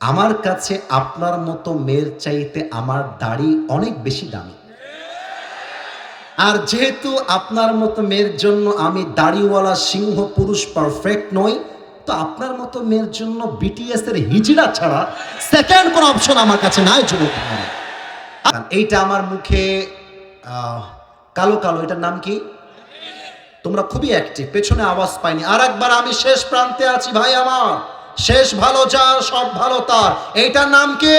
আমার কাছে আপনার মতো মেয়ের চাইতে আমার দাড়ি অনেক বেশি দামি। আর যেহেতু আপনার মতো মেয়ের জন্য আমি দাড়িওয়ালা সিংহ পুরুষ পারফেক্ট নই, তো আপনার মতো মেয়ের জন্য বিটিএস এর হিজড়া ছাড়া সেকেন্ড কোনো অপশন আমার কাছে নাই, যুবক এইটা আমার মুখে কালো কালো, এটার নাম কি? তোমরা খুবই অ্যাক্টিভ পেছনে আওয়াজ পাইনি। আর একবার আমি শেষ প্রান্তে আছি ভাই আমার। শেষ ভালো যার, সব ভালো তার। এইটার নাম কি?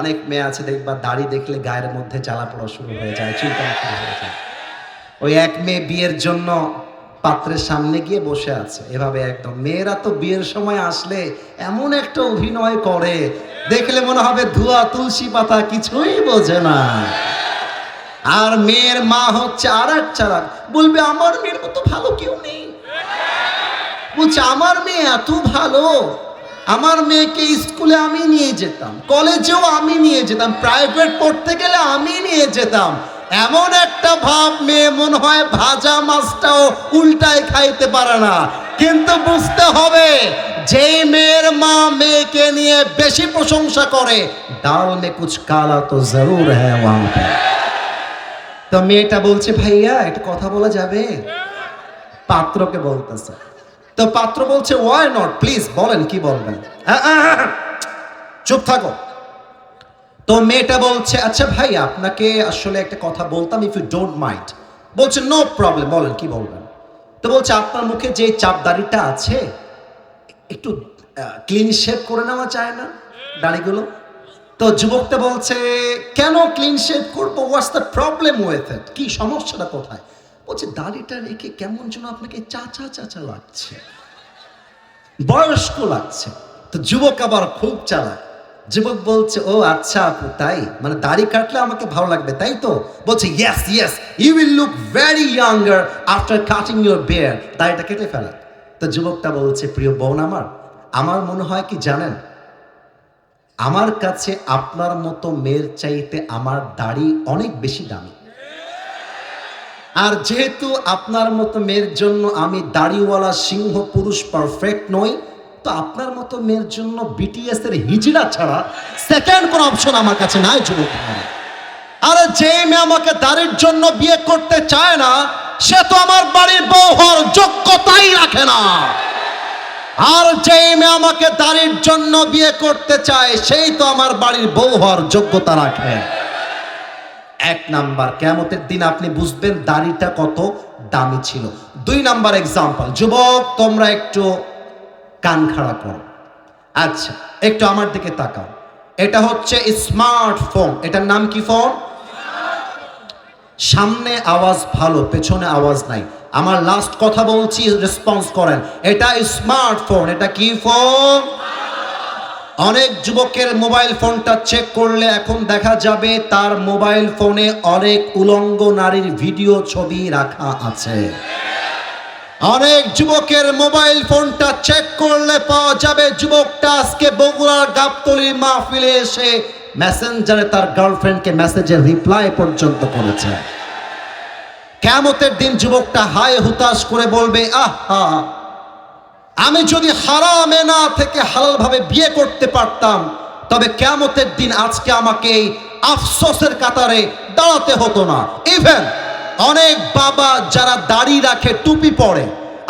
অনেক মেয়ে আছে দেখবা দাড়ি দেখলে গায়ের মধ্যে জ্বালা পড়া শুরু হয়ে যায় শুরু হয়ে যায়। ওই এক মেয়ে বিয়ের জন্য পাত্রের সামনে গিয়ে বসে আছে। এভাবে একদম, মেয়েরা তো বিয়ের সময় আসলে এমন একটা অভিনয় করে, দেখলে মনে হবে ধোয়া, তুলসী পাতা কিছুই বোঝে না। আর মেয়ের মা হচ্ছে আর এক চালাক বলবে, আমার মেয়ের মতো ভালো কেউ নেই। বলছে, আমার মেয়ে এত ভালো। আমার মেয়েকে স্কুলে আমি নিয়ে যেতাম, কলেজেও আমি নিয়ে যেতাম, প্রাইভেট পড়তে গেলে আমি নিয়ে যেতাম। এমন একটা ভাব মেয়ে, মনে হয় ভাজা মাছটাও উল্টায় খাইতে পারে না। কিন্তু বুঝতে হবে যে মেয়ের মা মেয়েকে নিয়ে বেশি প্রশংসা করে, ডাল মে কুছ কালা তো জরুর হ্যাঁ তো মেয়েটা বলছে, ভাইয়া, একটা কথা বলা যাবে? পাত্রকে বলতেছে তো পাত্র বলছে ওয়াই নট প্লিজ বলেন কি বলবেন? আহ, আহ, আহ, চুপ থাকো। তো মেয়েটা বলছে আচ্ছা ভাই আপনাকে আসলে একটা কথা বলতাম ইফ ইউ ডোন্ট মাইন্ড বলছে নো প্রবলেম বলেন কি বলবেন? তো বলছে আপনার মুখে যে চাপ দাড়িটা আছে একটু ক্লিন শেভ করে নেওয়া যায় না দাড়িগুলো? তো যুবকটা বলছে কেন ক্লিন শেভ করব? হোয়াটস দ্য প্রবলেম ইট কি সমস্যাটা কোথায়? বলছে দাড়িটা রেখে কেমন যেন আপনাকে চাচা চাচা লাগছে। বয়স্ক লাগছে। তো যুবক আবার খুব চালাক। যুবক বলছে, ও আচ্ছা আপু, তাই? মানে দাড়ি কাটলে আমাকে ভালো লাগবে, তাই তো? বলছে yes yes you will look very younger after cutting your beard দাড়িটা কেটে ফেলা। তো যুবকটা বলছে, প্রিয় বোন আমার আমার মনে হয় কি জানেন? আমার কাছে আপনার মতো মেয়ের চাইতে আমার দাড়ি অনেক বেশি দামি। আর যেহেতু আপনার মতো মেয়ের জন্য আমি দাড়িওয়ালা সিংহ পুরুষ পারফেক্ট নই, তো আপনার মতো মেয়ের জন্য বিটিএস এর হিজড়া ছাড়া সেকেন্ড কোনো অপশন আমার কাছে নাই, যুবক। আরে যে মেয়ে আমাকে দাড়ির জন্য বিয়ে করতে চায় না, সে তো আমার বাড়ির বউ হওয়ার যোগ্যতাই রাখে না আর যে মেয়ে আমাকে দাড়ির জন্য বিয়ে করতে চায়, সেই তো আমার বাড়ির বউ হওয়ার যোগ্যতা রাখে এক নাম্বার কেমতের দিন আপনি বুঝবেন দাড়িটা কত দামি ছিল। দুই নাম্বার এক্সাম্পল যুবক, তোমরা একটু কান খাড়া করো। আচ্ছা একটু আমার দিকে তাকাও। এটা হচ্ছে স্মার্টফোন এটার নাম কি ফোন সামনে আওয়াজ ভালো, পেছনে আওয়াজ নাই। আমার লাস্ট কথা বলছি রেসপন্স করেন। এটা স্মার্টফোন এটা কি ফোন অনেক যুবকের মোবাইল ফোনটা চেক করলে এখন দেখা যাবে তার মোবাইল ফোনে অনেক উলঙ্গ নারীর ভিডিও ছবি রাখা আছে। অনেক যুবকের মোবাইল ফোনটা চেক করলে পাওয়া যাবে যুবকটা আজকে বগুড়ার গাবতলির মাহফিলে এসে মেসেঞ্জারে তার গার্লফ্রেন্ডকে মেসেজের রিপ্লাই পর্যন্ত করেছে। কেমতের দিন যুবকটা হায় হুতাশ করে বলবে, আহা আমি যদি হারামে না থেকে হালালভাবে বিয়ে করতে পারতাম, তবে কেমতের দিন আজকে আমাকে এই আফসোসের কাতারে দাঁড়াতে হতো না। ইভেন অনেক বাবা যারা দাড়ি রাখে, টুপি পরে,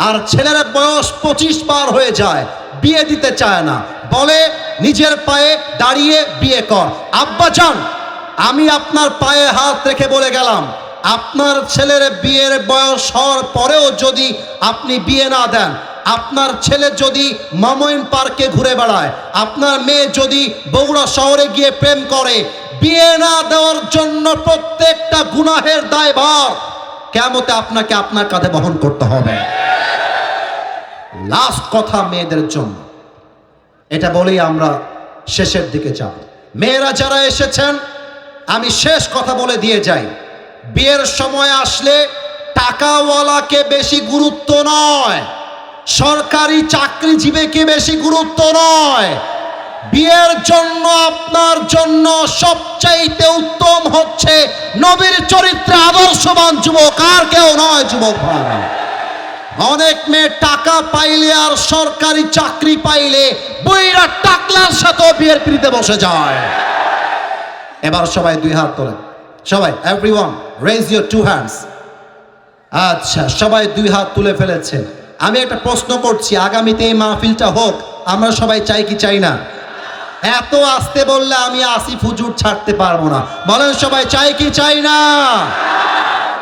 আর ছেলেরা বয়স পঁচিশ পার হয়ে যায়, বিয়ে দিতে চায় না। বলে, নিজের পায়ে দাঁড়িয়ে বিয়ে কর। আব্বা যান, আমি আপনার পায়ে হাত রেখে বলে গেলাম, আপনার ছেলের বিয়ের বয়স হওয়ার পরেও যদি আপনি বিয়ে না দেন আপনার ছেলে যদি মামইন পার্কে ঘুরে বেড়ায়, আপনার মেয়ে যদি বগুড়া শহরে গিয়ে প্রেম করে, বিয়ে না দেওয়ার জন্য প্রত্যেকটা গুনাহের দায়ভার কেমতে আপনাকে আপনার কাঁধে বহন করতে হবে। লাস্ট কথা মেয়েদের জন্য। এটা বলেই আমরা শেষের দিকে যাব। মেয়েরা যারা এসেছেন, আমি শেষ কথা বলে দিয়ে যাই। বিয়ের সময় আসলে টাকাওয়ালাকে বেশি গুরুত্ব নয়। সরকারি চাকরিজীবীকে বেশি গুরুত্ব নয়? বিয়ের জন্য আপনার জন্য সবচাইতে উত্তম হচ্ছে নবীর চরিত্রে আদর্শবান যুবক, আর কেউ নয় যুবক অনেক মেয়ে টাকা পাইলে আর সরকারি চাকরি পাইলে বইরা টাকলার সাথেও বিয়ের পিড়িতে বসে যায়। এবার সবাই দুই হাত তোলেন। সবাই every one raise your two hands আচ্ছা সবাই দুই হাত তুলে ফেলেছে আমি একটা প্রশ্ন করছি, আগামীতে এই মাহফিলটা হোক, আমরা সবাই চাই কি চাই না? এত আসতে বললে আমি আসিফ হুজুর ছাড়তে পারব না। বলেন সবাই, চাই কি চাই না?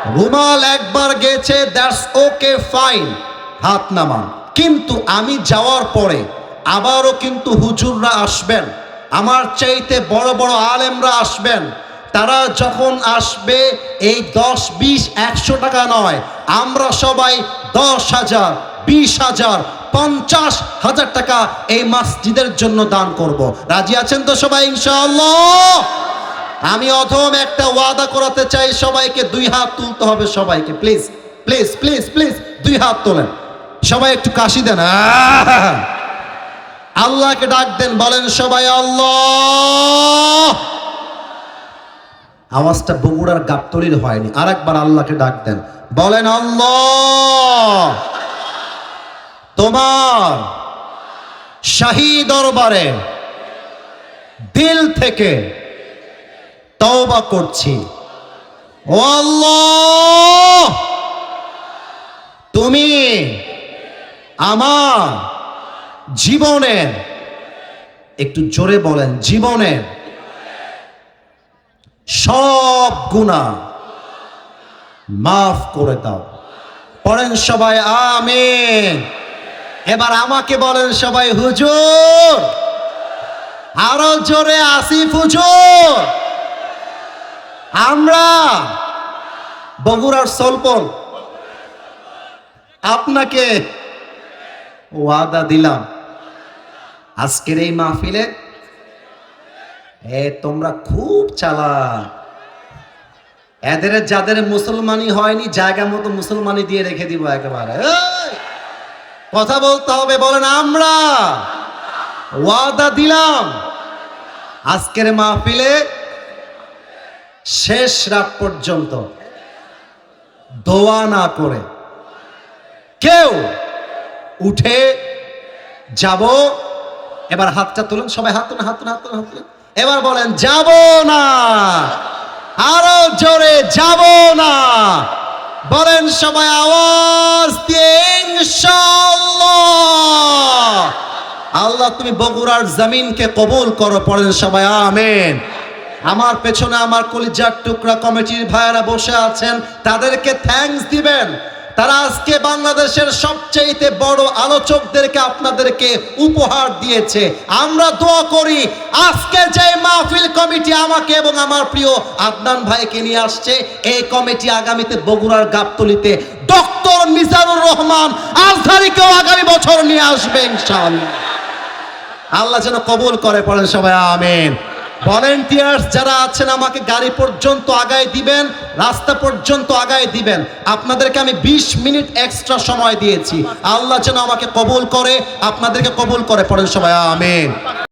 রুমাল একবার গেছে দ্যাটস ওকে ফাইন হাত নামান। কিন্তু আমি যাওয়ার পরে আবারও কিন্তু হুজুররা আসবেন। আমার চাইতে বড় বড় আলেমরা আসবেন। তারা যখন আসবে, এই দশ, বিশ, একশো টাকা নয়, আমরা সবাই দশ হাজার, বিশ হাজার, পঞ্চাশ হাজার টাকা এই মসজিদের জন্য দান করব। রাজি আছেন তো সবাই, ইনশাআল্লাহ? আমি অধম একটা ওয়াদা করাতে চাই, সবাইকে দুই হাত তুলতে হবে সবাইকে। প্লিজ প্লিজ প্লিজ প্লিজ, দুই হাত তোলেন। সবাই একটু কাশি দেন। আল্লাহকে ডাক দেন, বলেন সবাই আল্লাহ। আওয়াজটা বগুড়ার গাবতলির হয়নি। আর একবার আল্লাহকে ডাক দেন। বলেন, আল্লাহ! তোমার শাহী দরবারে দিল থেকে তওবা করছি। ও আল্লাহ! তুমি আমার জীবনের, একটু জোরে বলেন, জীবনের সব গুণা মাফ করে দাও। পড়েন সবাই, আমিন। এবার আমাকে বলেন সবাই, হুজুর, আরও জোরে আসিফ হুজুর। আমরা বগুড়ার সলপল। আপনাকে ওয়াদা দিলাম, আজকের এই মাহফিলে এ, তোমরা খুব চালাক। এদের যাদের মুসলমানি হয়নি, জায়গা মতো মুসলমানি দিয়ে রেখে দিব একেবারে। কথা বলতে হবে, বলেন আমরা। ওয়াদা দিলাম। আজকের মাহফিলে শেষ রাত পর্যন্ত দোয়া না করে কেউ উঠে যাব। এবার হাতটা তুলুন, সবাই হাত তুলুন হাত তুলুন হাত তুলুন হাত তুলুন। এবার বলেন, যাব না। আরও জোরে, যাব না। বলেন সবাই আওয়াজ দিয়ে আল্লাহ, তুমি বগুড়ার জমিনকে কবুল করো, পড়েন সবাই, আমেন। আমার পেছনে আমার কলিজার টুকরা কমিটির ভাইয়েরা বসে আছেন, তাদেরকে থ্যাঙ্কস দিবেন। তারা আজকে বাংলাদেশের সবচেয়ে বড় আলোচকদেরকে আপনাদেরকে উপহার দিয়েছে। আমরা দোয়া করি, আজকে যে মাহফিল কমিটি আমাকে এবং আমার প্রিয় আদনান ভাইকে নিয়ে আসছে, এই কমিটি আগামীতে বগুড়ার গাবতলিতে ডক্টর মিজানুর রহমান আজহারিকেও আগামী বছর নিয়ে আসবে ইনশাআল্লাহ। আল্লাহ যেন কবুল করে, পড়েন সবাই, আমেন। ভলেন্টিয়ার্স যারা আছেন, আমাকে গাড়ি পর্যন্ত আগায় দিবেন, রাস্তা পর্যন্ত আগায় দিবেন। আপনাদেরকে আমি 20 মিনিট এক্সট্রা সময় দিয়েছি। আল্লাহ যেন আমাকে কবুল করে, আপনাদেরকে কবুল করে, পড়েন সবাই, আমেন।